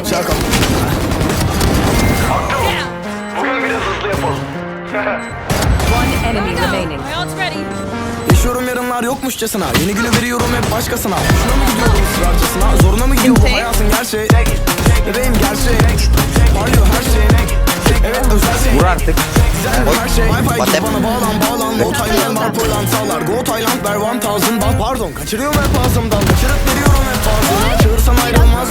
Aşağı kalk. Bugün biraz Yaşıyorum yarınlar yokmuşçasına. Yeni günü veriyorum hep başkasına. Şuna mı gidiyorum ısrarcasına Zoruna mı gidiyor bu hayatın gerçeği. Bebeğim gerçeği. Parlıyor her şey Evet özel şey. Vur artık. Her şey. Wi-Fi bana bağlan bağlan. Go Tayland var pırlantalar Go Tayland ver 1000 Pardon kaçırıyorum hep ağzımdan. Kaçırıp veriyorum hep ağzına Çağırsan ayrılmaz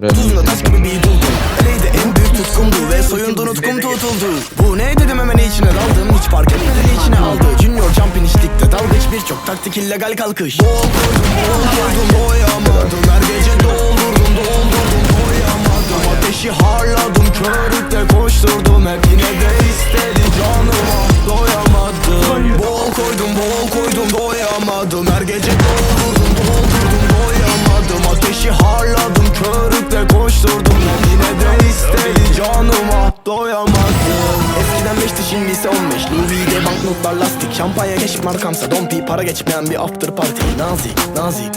Tuzunda taş gibi bir buldum. Eleydi en büyük tutkumdu Ve soyundu nutkum tutuldu. Bu ne dedim hemen içine daldım. Hiç fark etmeden içine aldı. Junior jumping içtikte dalgıç birçok taktik illegal kalkış. Bol koydum doyamadım Her gece doldurdum doldurdum doyamadım Ateşi harladım körükle koşturdum. Hep yine de istedi canıma. Doyamadım. Bol koydum bol koydum doyamadım. Her gece 15'ti şimdiyse 15 Louis'de banknotlar lastik. Şampanya keşif markamsa dompi Para geçmeyen bir after party. Nazik nazik.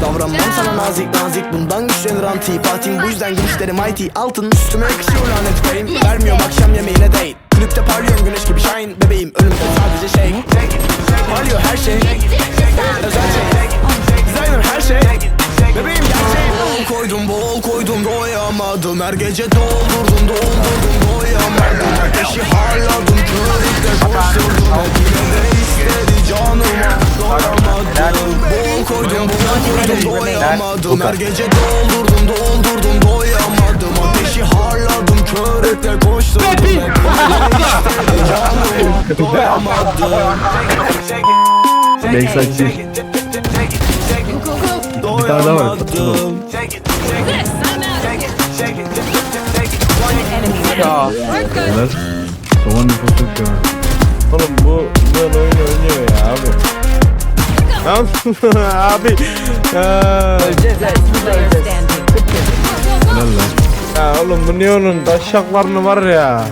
Davranmam sana nazik nazik. Bundan güçlenir antipatim Bu yüzden gülüşlerim IT Altın üstüme yakışıyor lanet koyayım. Vermiyorum akşam yemeğine date Klipte parlıyorum güneş gibi shine. Bebeğim önümde sadece şey. Parlıyor her şey. Özel şey. Designer her şey. Bebeğim gerçeğim şey. Koydum bol koydum. Doyamadım. Her gece doldurdum doldurdum. Doyamadım. Doyamadım Her gece doldurdum doldurdum doyamadım Ateşi harladım de istedi canıma doyamadım değil. Bir tane daha var. Ya. Beyler. Soğan nüfusu yok ya. Oğlum bu böyle oyun oynuyor ya abi. Tamam abi. Ya, Öleceğiz evet. Biz de öleceğiz. ya oğlum bu Neon'un taşaklarını var ya.